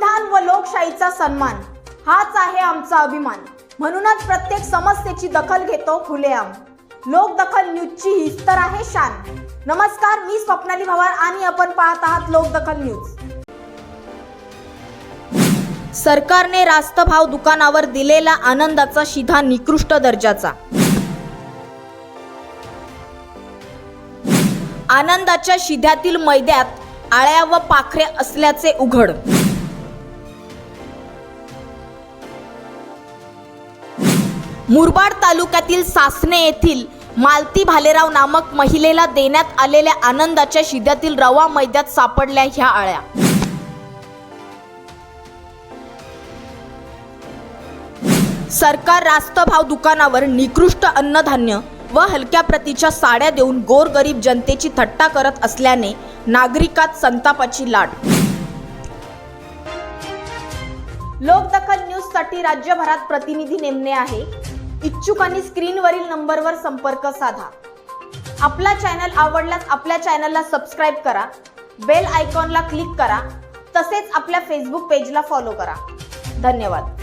संविधान व लोकशाहीचा सन्मान. हाच आहे आमचा अभिमान. म्हणूनच प्रत्येक समस्येची दखल घेतो खुलेआम. लोकदखल न्यूजची हीच तर आहे शान. नमस्कार मी स्वप्नाली भवार आणि आपण पाहत आहात लोकदखल न्यूज. सरकारने रास्त भाव दुकानावर दिलेला आनंदाचा शिधा निकृष्ट दर्जाचा. आनंदाच्या शिध्यातील मैद्यात आळ्या व पाखरे असल्याचे उघड. मुरबाड तालुक्यातील सासने येथील मालती भालेराव नामक महिलेला देण्यात आलेल्या आनंदाच्या शिद्यातील रवा मैद्यात सापडल्या ह्या आळ्या. सरकार रास्त भाव दुकानावर निकृष्ट अन्नधान्य व हलक्या प्रतीच्या साड्या देऊन गोरगरीब जनतेची थट्टा करत असल्याने नागरिकात संतापाची लाट. लोकदखल न्यूजसाठी राज्यभरात प्रतिनिधी नेमणे आहे. इच्छुकांनी स्क्रीनवरील नंबरवर संपर्क साधा. आपला चॅनल आवडल्यास आपल्या चॅनलला सबस्क्राईब करा. बेल आयकॉनला क्लिक करा. तसेच आपल्या फेसबुक पेजला फॉलो करा. धन्यवाद.